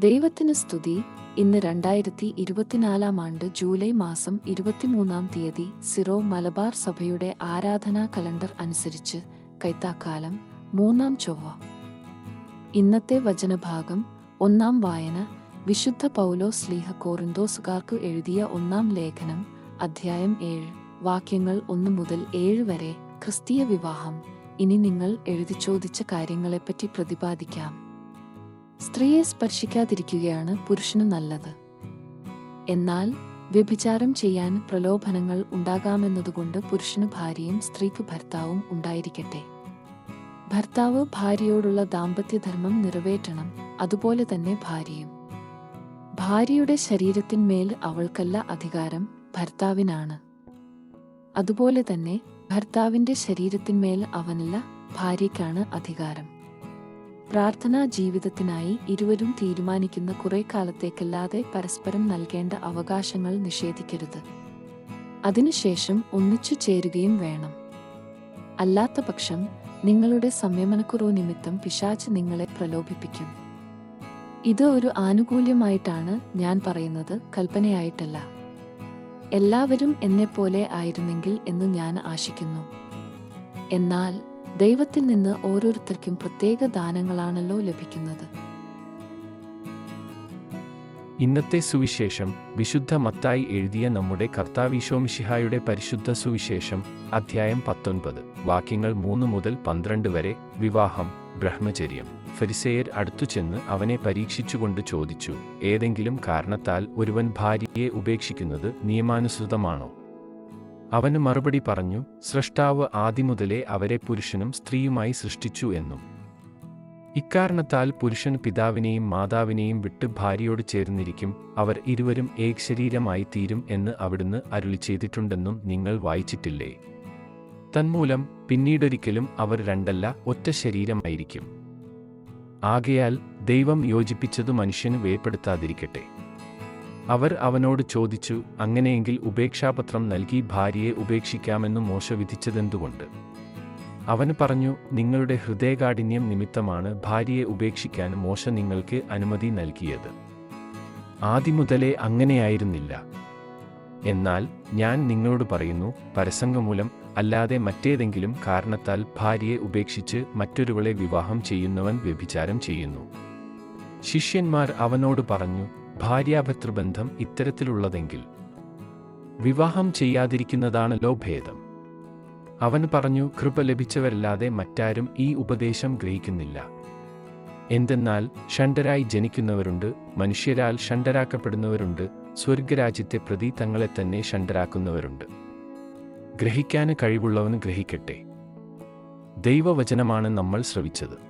ദൈവത്തിന് സ്തുതി. ഇന്ന് രണ്ടായിരത്തി ഇരുപത്തിനാലാം ആണ്ട് ജൂലൈ മാസം ഇരുപത്തിമൂന്നാം തീയതി സിറോ മലബാർ സഭയുടെ ആരാധനാ കലണ്ടർ അനുസരിച്ച് കൈത്താക്കാലം മൂന്നാം ചൊവ്വ. ഇന്നത്തെ വചനഭാഗം ഒന്നാം വായന. വിശുദ്ധ പൗലോ സ്ലീഹ കോറിന്തോസുകാർക്ക് എഴുതിയ ഒന്നാം ലേഖനം അധ്യായം ഏഴ്. വാക്യങ്ങൾ ഒന്ന് മുതൽ ഏഴ് വരെ ക്രിസ്തീയ വിവാഹം. ഇനി നിങ്ങൾ എഴുതി ചോദിച്ച കാര്യങ്ങളെപ്പറ്റി പ്രതിപാദിക്കാം. സ്ത്രീയെ സ്പർശിക്കാതിരിക്കുകയാണ് പുരുഷന് നല്ലത്. എന്നാൽ വ്യഭിചാരം ചെയ്യാൻ പ്രലോഭനങ്ങൾ ഉണ്ടാകാമെന്നതുകൊണ്ട് പുരുഷന് ഭാര്യയും സ്ത്രീക്ക് ഭർത്താവും ഉണ്ടായിരിക്കട്ടെ. ഭർത്താവ് ഭാര്യയോടുള്ള ദാമ്പത്യധർമ്മം നിറവേറ്റണം അതുപോലെ തന്നെ ഭാര്യയും. ഭാര്യയുടെ ശരീരത്തിന്മേൽ അവൾക്കല്ല അധികാരം ഭർത്താവിനാണ്. അതുപോലെ തന്നെ ഭർത്താവിന്റെ ശരീരത്തിന്മേൽ അവനല്ല ഭാര്യയ്ക്കാണ് അധികാരം. പ്രാർത്ഥനാ ജീവിതത്തിനായി ഇരുവരും തീരുമാനിക്കുന്ന കുറെ കാലത്തേക്കല്ലാതെ പരസ്പരം നൽകേണ്ട അവകാശങ്ങൾ നിഷേധിക്കരുത്. അതിനുശേഷം ഒന്നിച്ചു ചേരുകയും വേണം. അല്ലാത്ത പക്ഷം നിങ്ങളുടെ സംയമനക്കുറവ് നിമിത്തം പിശാച്ച് നിങ്ങളെ പ്രലോഭിപ്പിക്കും. ഇത് ഒരു ആനുകൂല്യമായിട്ടാണ് ഞാൻ പറയുന്നത് കൽപ്പനയായിട്ടല്ല. എല്ലാവരും എന്നെപ്പോലെ ആയിരുന്നെങ്കിൽ എന്ന് ഞാൻ ആശിക്കുന്നു. എന്നാൽ ദൈവത്തിൽ നിന്ന് ഓരോരുത്തർക്കും പ്രത്യേക ദാനങ്ങളാണല്ലോ ലഭിക്കുന്നത്. ഇന്നത്തെ സുവിശേഷം വിശുദ്ധ മത്തായി എഴുതിയ നമ്മുടെ കർത്താവിശോമിഷിഹായുടെ പരിശുദ്ധ സുവിശേഷം അധ്യായം പത്തൊൻപത്. വാക്യങ്ങൾ മൂന്ന് മുതൽ പന്ത്രണ്ട് വരെ വിവാഹം ബ്രഹ്മചര്യം. ഫരിസേയർ അടുത്തു ചെന്ന് അവനെ പരീക്ഷിച്ചുകൊണ്ട് ചോദിച്ചു ഏതെങ്കിലും കാരണത്താൽ ഒരുവൻ ഭാര്യയെ ഉപേക്ഷിക്കുന്നത് നിയമാനുസൃതമാണോ? അവന് മറുപടി പറഞ്ഞു സൃഷ്ടാവ് ആദിമുതലേ അവരെ പുരുഷനും സ്ത്രീയുമായി സൃഷ്ടിച്ചു എന്നും. ഇക്കാരണത്താൽ പുരുഷൻ പിതാവിനെയും മാതാവിനെയും വിട്ട് ഭാര്യയോട് ചേർന്നിരിക്കും അവർ ഇരുവരും ഏക് ശരീരമായി തീരും എന്ന് അവിടുന്ന് അരുളി ചെയ്തിട്ടുണ്ടെന്നും നിങ്ങൾ വായിച്ചിട്ടില്ലേ? തന്മൂലം പിന്നീടൊരിക്കലും അവർ രണ്ടല്ല ഒറ്റ ശരീരമായിരിക്കും. ആകയാൽ ദൈവം യോജിപ്പിച്ചതു മനുഷ്യന് വേർപ്പെടുത്താതിരിക്കട്ടെ. അവർ അവനോട് ചോദിച്ചു അങ്ങനെയെങ്കിൽ ഉപേക്ഷാപത്രം നൽകി ഭാര്യയെ ഉപേക്ഷിക്കാമെന്ന് മോശ വിധിച്ചതെന്തുകൊണ്ട്? അവന് പറഞ്ഞു നിങ്ങളുടെ ഹൃദയകാഠിന്യം നിമിത്തമാണ് ഭാര്യയെ ഉപേക്ഷിക്കാൻ മോശ നിങ്ങൾക്ക് അനുമതി നൽകിയത്. ആദിമുതലേ അങ്ങനെയായിരുന്നില്ല. എന്നാൽ ഞാൻ നിങ്ങളോട് പറയുന്നു പരസംഗമൂലം അല്ലാതെ മറ്റേതെങ്കിലും കാരണത്താൽ ഭാര്യയെ ഉപേക്ഷിച്ച് മറ്റൊരുവളെ വിവാഹം ചെയ്യുന്നവൻ വ്യഭിചാരം ചെയ്യുന്നു. ശിഷ്യന്മാർ അവനോട് പറഞ്ഞു ഭാര്യാഭർത്തൃബന്ധം ഇത്തരത്തിലുള്ളതെങ്കിൽ വിവാഹം ചെയ്യാതിരിക്കുന്നതാണല്ലോ ഭേദം. അവൻ പറഞ്ഞു കൃപ ലഭിച്ചവരല്ലാതെ മറ്റാരും ഈ ഉപദേശം ഗ്രഹിക്കുന്നില്ല. എന്തെന്നാൽ ഷണ്ടരായി ജനിക്കുന്നവരുണ്ട് മനുഷ്യരാൽ ഷണ്ടരാക്കപ്പെടുന്നവരുണ്ട് സ്വർഗരാജ്യത്തെ പ്രതി തങ്ങളെ തന്നെ ഷണ്ടരാക്കുന്നവരുണ്ട് ഗ്രഹിക്കാന് കഴിവുള്ളവന് ഗ്രഹിക്കട്ടെ. ദൈവവചനമാണ് നമ്മൾ ശ്രവിച്ചത്.